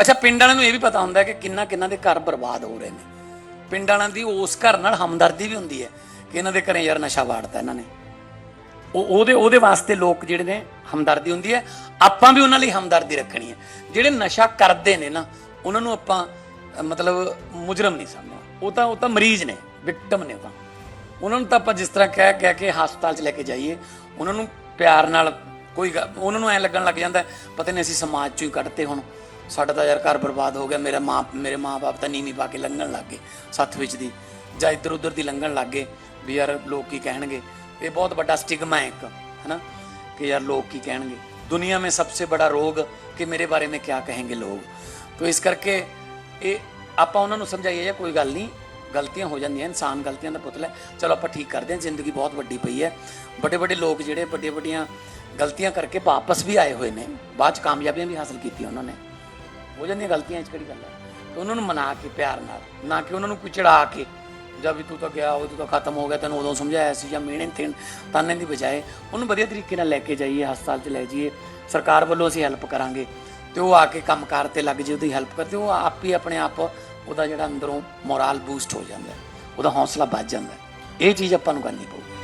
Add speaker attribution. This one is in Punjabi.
Speaker 1: ਅੱਛਾ, ਪਿੰਡ ਵਾਲਿਆਂ ਨੂੰ ਇਹ ਵੀ ਪਤਾ ਹੁੰਦਾ ਕਿ ਕਿੰਨਾ ਕਿੰਨਾ ਦੇ ਘਰ ਬਰਬਾਦ ਹੋ ਰਹੇ ਨੇ। ਪਿੰਡ ਵਾਲਿਆਂ ਦੀ ਉਸ ਘਰ ਨਾਲ ਹਮਦਰਦੀ ਵੀ ਹੁੰਦੀ ਹੈ ਕਿ ਇਹਨਾਂ ਦੇ ਘਰੇ ਯਾਰ ਨਸ਼ਾ ਵਾੜਦਾ ਇਹਨਾਂ ਨੇ। ਉਹ ਉਹਦੇ ਉਹਦੇ ਵਾਸਤੇ ਲੋਕ ਜਿਹੜੇ ਨੇ ਹਮਦਰਦੀ ਹੁੰਦੀ ਹੈ। ਆਪਾਂ ਵੀ ਉਹਨਾਂ ਲਈ ਹਮਦਰਦੀ ਰੱਖਣੀ ਹੈ। ਜਿਹੜੇ ਨਸ਼ਾ ਕਰਦੇ ਨੇ ਨਾ, ਉਹਨਾਂ ਨੂੰ ਆਪਾਂ ਮਤਲਬ ਮੁਜਰਮ ਨਹੀਂ ਸਮਝਣਾ ਉਹ ਤਾਂ ਉਹ ਤਾਂ ਮਰੀਜ਼ ਨੇ, ਵਿਕਟਮ ਨੇ ਉਹ ਤਾਂ। ਉਹਨਾਂ ਨੂੰ ਤਾਂ ਆਪਾਂ ਜਿਸ ਤਰ੍ਹਾਂ ਕਹਿ ਕਹਿ ਕੇ ਹਸਪਤਾਲ 'ਚ ਲੈ ਕੇ ਜਾਈਏ, ਉਹਨਾਂ ਨੂੰ ਪਿਆਰ ਨਾਲ ਕੋਈ ਗੱਲ- ਉਹਨਾਂ ਨੂੰ ਐ ਲੱਗਣ ਲੱਗ ਜਾਂਦਾ ਪਤਾ ਨਹੀਂ ਅਸੀਂ ਸਮਾਜ 'ਚੋਂ ਹੀ ਕੱਢਤੇ ਹੁਣ। ਸਾਡਾ ਤਾਂ ਯਾਰ ਘਰ ਬਰਬਾਦ ਹੋ ਗਿਆ, ਮੇਰਾ ਮਾਂ, ਮੇਰੇ ਮਾਂ ਬਾਪ ਤਾਂ ਨੀਵੀਂ ਪਾ ਕੇ ਲੰਘਣ ਲੱਗ ਗਏ ਸੱਥ ਵਿੱਚ ਦੀ, ਜਾਂ ਇੱਧਰ ਉੱਧਰ ਦੀ ਲੰਘਣ ਲੱਗ ਗਏ ਵੀ ਯਾਰ ਲੋਕ ਕੀ ਕਹਿਣਗੇ। ਇਹ ਬਹੁਤ ਵੱਡਾ ਸਟਿਗਮਾ ਹੈ ਇੱਕ, ਹੈਨਾ, ਕਿ ਯਾਰ ਲੋਕ ਕੀ ਕਹਿਣਗੇ। ਦੁਨੀਆ ਮੇਂ ਸਭ ਤੋਂ ਬੜਾ ਰੋਗ ਕਿ ਮੇਰੇ ਬਾਰੇ ਮੇਂ ਕਿਆ ਕहेंगे ਲੋਕ। ਤੋ ਇਸ ਕਰਕੇ ਇਹ ਆਪਾਂ ਉਹਨਾਂ ਨੂੰ ਸਮਝਾਈਏ ਜਾਂ ਕੋਈ ਗੱਲ ਨਹੀਂ, ਗਲਤੀਆਂ ਹੋ ਜਾਂਦੀਆਂ, ਇਨਸਾਨ ਗਲਤੀਆਂ ਦਾ ਪੁਤਲਾ ਚਲੋ ਆਪਾਂ ਠੀਕ ਕਰਦੇ ਹਾਂ, ਜ਼ਿੰਦਗੀ ਬਹੁਤ ਵੱਡੀ ਪਈ ਹੈ। ਵੱਡੇ ਵੱਡੇ ਲੋਕ ਜਿਹੜੇ ਵੱਡੇ ਵੱਡੀਆਂ ਗਲਤੀਆਂ ਕਰਕੇ ਵਾਪਸ ਵੀ ਆਏ ਹੋਏ ਨੇ, ਬਾਅਦ ਚ ਕਾਮਯਾਬੀਆਂ ਵੀ ਹਾਸਲ ਕੀਤੀਆਂ ਉਹਨਾਂ ਨੇ। ਹੋ ਜਾਂਦੀਆਂ ਗਲਤੀਆਂ ਚ ਕਿਹੜੀ ਗੱਲ ਹੈ ਤੇ ਉਹਨਾਂ ਨੂੰ ਮਨਾ ਕੇ ਪਿਆਰ ਨਾਲ, ਨਾ ਕਿ ਉਹਨਾਂ ਨੂੰ ਕੋਈ ਚੜਾ ਕੇ ਜਦ ਵੀ ਤੂੰ ਤਾਂ ਗਿਆ, ਉਹ ਤੂੰ ਤਾਂ ਖਤਮ ਹੋ ਗਿਆ, ਤੈਨੂੰ ਉਦੋਂ ਸਮਝਾਇਆ ਸੀ, ਜਾਂ ਮਿਹਣੇ ਤੇ ਤਾਨੇ ਦੀ ਬਜਾਏ ਉਹਨੂੰ ਵਧੀਆ ਤਰੀਕੇ ਨਾਲ ਲੈ ਕੇ ਜਾਈਏ, ਹਸਪਤਾਲ 'ਚ ਲੈ ਜਾਈਏ, ਸਰਕਾਰ ਵੱਲੋਂ ਅਸੀਂ ਹੈਲਪ ਕਰਾਂਗੇ, ਤੇ ਉਹ ਆ ਕੇ ਕੰਮਕਾਰ ਤੇ ਲੱਗ ਜੇ, ਉਹਦੀ ਹੈਲਪ ਕਰਦੇ ਉਹ ਆਪ ਹੀ ਆਪਣੇ ਆਪ ਉਹਦਾ ਜਿਹੜਾ ਅੰਦਰੋਂ ਮੋਰਲ ਬੂਸਟ ਹੋ ਜਾਂਦਾ, ਉਹਦਾ ਹੌਸਲਾ ਵੱਧ ਜਾਂਦਾ। ਇਹ ਚੀਜ਼ ਆਪਾਂ ਨੂੰ ਕਰਨੀ ਪਊਗੀ